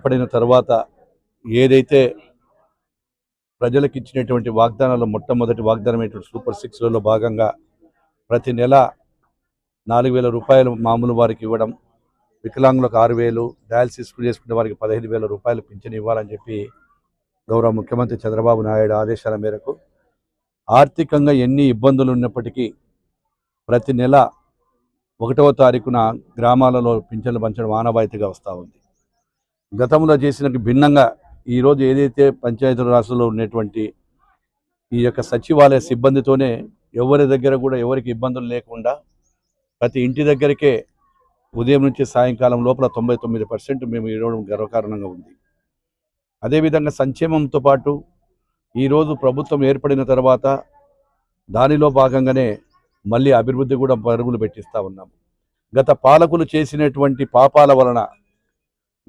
ఏర్పడిన తర్వాత ఏదైతే ప్రజలకు ఇచ్చినటువంటి వాగ్దానాలు మొట్టమొదటి వాగ్దానమైనటువంటి సూపర్ సిక్స్లలో భాగంగా ప్రతి నెల నాలుగు వేల రూపాయలు మామూలు వారికి ఇవ్వడం వికలాంగులకు ఆరు వేలు డయాలసిస్ చేసుకునే వారికి పదహైదు వేల రూపాయలు పింఛన్ ఇవ్వాలని చెప్పి గౌరవ ముఖ్యమంత్రి చంద్రబాబు నాయుడు ఆదేశాల మేరకు ఆర్థికంగా ఎన్ని ఇబ్బందులు ఉన్నప్పటికీ ప్రతి నెల ఒకటవ తారీఖున గ్రామాలలో పింఛన్లు పంచడం ఆనవాయితీగా వస్తూ ఉంది. గతంలో చేసిన భిన్నంగా ఈరోజు ఏదైతే పంచాయతీ రాష్ట్రంలో ఉన్నటువంటి ఈ యొక్క సచివాలయ సిబ్బందితోనే ఎవరి దగ్గర కూడా ఎవరికి ఇబ్బందులు లేకుండా ప్రతి ఇంటి దగ్గరికే ఉదయం నుంచి సాయంకాలం లోపల తొంభై తొమ్మిది పర్సెంట్ మేము ఇవ్వడం గర్వకారణంగా ఉంది. అదేవిధంగా సంక్షేమంతో పాటు ఈరోజు ప్రభుత్వం ఏర్పడిన తర్వాత దానిలో భాగంగానే మళ్ళీ అభివృద్ధి కూడా పరుగులు పెట్టిస్తూ ఉన్నాము. గత పాలకులు చేసినటువంటి పాపాల వలన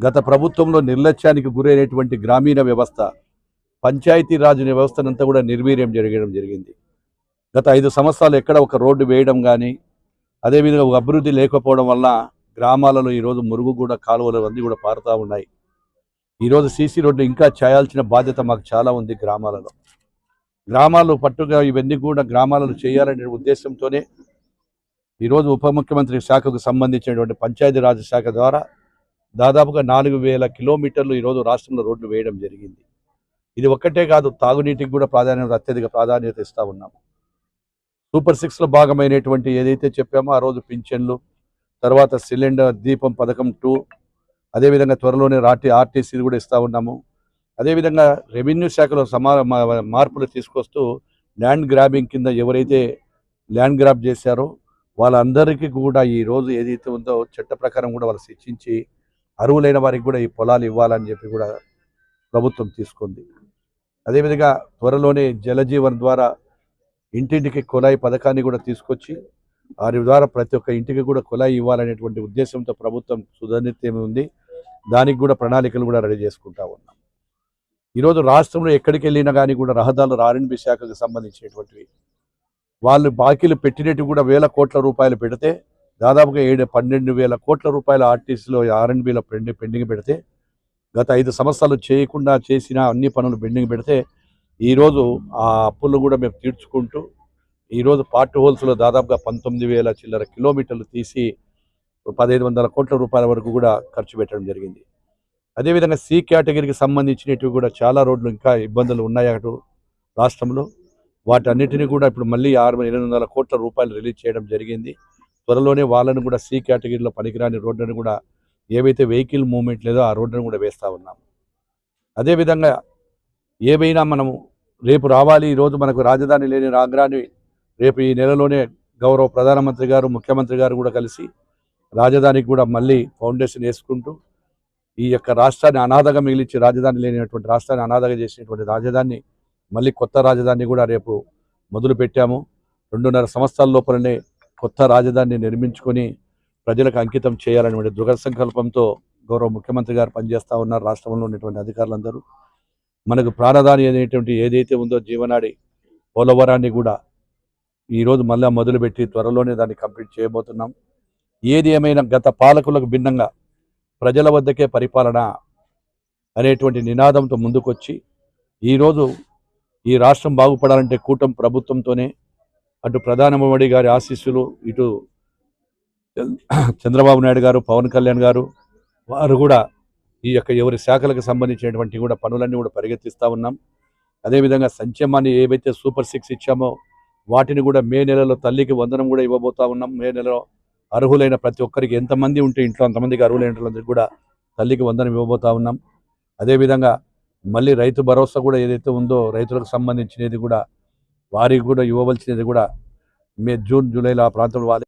గత ప్రభుత్వంలో నిర్లక్ష్యానికి గురైనటువంటి గ్రామీణ వ్యవస్థ పంచాయతీరాజ్ వ్యవస్థనంతా కూడా నిర్వీర్యం జరగడం జరిగింది. గత ఐదు సంవత్సరాలు ఎక్కడ ఒక రోడ్డు వేయడం కానీ అదేవిధంగా ఒక అభివృద్ధి లేకపోవడం వల్ల గ్రామాలలో ఈరోజు మురుగు కూడా కాలువలు అన్నీ కూడా పారుతూ ఉన్నాయి. ఈరోజు సీసీ రోడ్డు ఇంకా చేయాల్సిన బాధ్యత మాకు చాలా ఉంది గ్రామాలలో. గ్రామాలు పట్టుగా ఇవన్నీ కూడా గ్రామాలను చేయాలనే ఉద్దేశంతోనే ఈరోజు ఉప ముఖ్యమంత్రి శాఖకు సంబంధించినటువంటి పంచాయతీరాజ్ శాఖ ద్వారా దాదాపుగా నాలుగు వేల కిలోమీటర్లు ఈరోజు రాష్ట్రంలో రోడ్లు వేయడం జరిగింది. ఇది ఒక్కటే కాదు తాగునీటికి కూడా ప్రాధాన్యత అత్యధిక ప్రాధాన్యత ఇస్తూ ఉన్నాము. సూపర్ సిక్స్లో భాగమైనటువంటి ఏదైతే చెప్పామో ఆ రోజు పింఛన్లు తర్వాత సిలిండర్ దీపం పథకం టూ అదేవిధంగా త్వరలోనే రాటి ఆర్టీసీ కూడా ఇస్తూ ఉన్నాము. అదేవిధంగా రెవెన్యూ శాఖలో సమా మార్పులు తీసుకొస్తూ ల్యాండ్ గ్రాబింగ్ కింద ఎవరైతే ల్యాండ్ గ్రాబ్ చేశారో వాళ్ళందరికీ కూడా ఈ రోజు ఏదైతే ఉందో చట్ట ప్రకారం కూడా వాళ్ళు శిక్షించి అరువులైన వారికి కూడా ఈ పొలాలు ఇవ్వాలని చెప్పి కూడా ప్రభుత్వం తీసుకుంది. అదేవిధంగా త్వరలోనే జలజీవన్ ద్వారా ఇంటింటికి కుళాయి పథకాన్ని కూడా తీసుకొచ్చి వారి ద్వారా ప్రతి ఒక్క ఇంటికి కూడా కుళాయి ఇవ్వాలనేటువంటి ఉద్దేశంతో ప్రభుత్వం సుధనిత్యం ఉంది. దానికి కూడా ప్రణాళికలు కూడా రెడీ చేసుకుంటా ఉన్నాం. ఈరోజు రాష్ట్రంలో ఎక్కడికి వెళ్ళినా కానీ కూడా రహదారులు ఆర్ఎన్బి శాఖకు సంబంధించినటువంటివి. వాళ్ళు బాకీలు పెట్టినట్టు కూడా వేల కోట్ల రూపాయలు పెడితే దాదాపుగా ఏడు పన్నెండు వేల కోట్ల రూపాయల ఆర్టీసీలో ఆర్ఎండ్బిలో పెండి పెండింగ్ పెడితే గత ఐదు సంవత్సరాలు చేయకుండా చేసిన అన్ని పనులు పెండింగ్ పెడితే ఈరోజు ఆ అప్పులు కూడా మేము తీర్చుకుంటూ ఈరోజు పార్ట్ హోల్స్లో దాదాపుగా పంతొమ్మిది వేల చిల్లర కిలోమీటర్లు తీసి పదహైదు వందల కోట్ల రూపాయల వరకు కూడా ఖర్చు పెట్టడం జరిగింది. అదేవిధంగా సి కేటగిరీకి సంబంధించినవి కూడా చాలా రోడ్లు ఇంకా ఇబ్బందులు ఉన్నాయి అటు రాష్ట్రంలో. వాటన్నిటిని కూడా ఇప్పుడు మళ్ళీ ఆరు ఎనిమిది వందల కోట్ల రూపాయలు రిలీజ్ చేయడం జరిగింది. త్వరలోనే వాళ్ళను కూడా సి కేటగిరీలో పనికిరాని రోడ్డును కూడా ఏవైతే వెహికల్ మూవ్మెంట్ లేదో ఆ రోడ్డును కూడా వేస్తూ ఉన్నాం. అదేవిధంగా ఏవైనా మనము రేపు రావాలి ఈరోజు మనకు రాజధాని లేని రాగ్రాని రేపు ఈ నెలలోనే గౌరవ ప్రధానమంత్రి గారు ముఖ్యమంత్రి గారు కూడా కలిసి రాజధానికి కూడా మళ్ళీ ఫౌండేషన్ వేసుకుంటూ ఈ యొక్క రాష్ట్రాన్ని అనాథగా మిగిలించి రాజధాని లేనటువంటి రాష్ట్రాన్ని అనాథగా చేసినటువంటి రాజధాని మళ్ళీ కొత్త రాజధాని కూడా రేపు మొదలు పెట్టాము రెండున్నర సంవత్సరాల లోపలనే కొత్త రాజధానిని నిర్మించుకొని ప్రజలకు అంకితం చేయాలనే దృఢ సంకల్పంతో గౌరవ ముఖ్యమంత్రి గారు పనిచేస్తూ ఉన్నారు రాష్ట్రంలో ఉన్నటువంటి అధికారులందరూ. మనకు ప్రాణదాని అనేటువంటి ఏదైతే ఉందో జీవనాడి పోలవరాన్ని కూడా ఈరోజు మళ్ళీ మొదలుపెట్టి త్వరలోనే దాన్ని కంప్లీట్ చేయబోతున్నాం. ఏది ఏమైనా గత పాలకులకు భిన్నంగా ప్రజల వద్దకే పరిపాలన అనేటువంటి నినాదంతో ముందుకొచ్చి ఈరోజు ఈ రాష్ట్రం బాగుపడాలంటే కూటమి ప్రభుత్వంతోనే అటు ప్రధాని మోడీ గారి ఆశీస్సులు ఇటు చంద్రబాబు నాయుడు గారు పవన్ కళ్యాణ్ గారు వారు కూడా ఈ యొక్క ఎవరి శాఖలకు సంబంధించినటువంటి కూడా పనులన్నీ కూడా పరిగెత్తిస్తూ ఉన్నాం. అదేవిధంగా సంక్షేమాన్ని ఏవైతే సూపర్ సిక్స్ ఇచ్చామో వాటిని కూడా మే నెలలో తల్లికి వందనం కూడా ఇవ్వబోతా ఉన్నాం. మే నెలలో అర్హులైన ప్రతి ఒక్కరికి ఎంతమంది ఉంటే ఇంట్లో అంతమందికి అర్హులైన కూడా తల్లికి వందనం ఇవ్వబోతా ఉన్నాం. అదేవిధంగా మళ్ళీ రైతు భరోసా కూడా ఏదైతే ఉందో రైతులకు సంబంధించినది కూడా వారికి కూడా ఇవ్వవలసినది కూడా మే జూన్ జూలైలో ఆ ప్రాంతంలో వాళ్ళ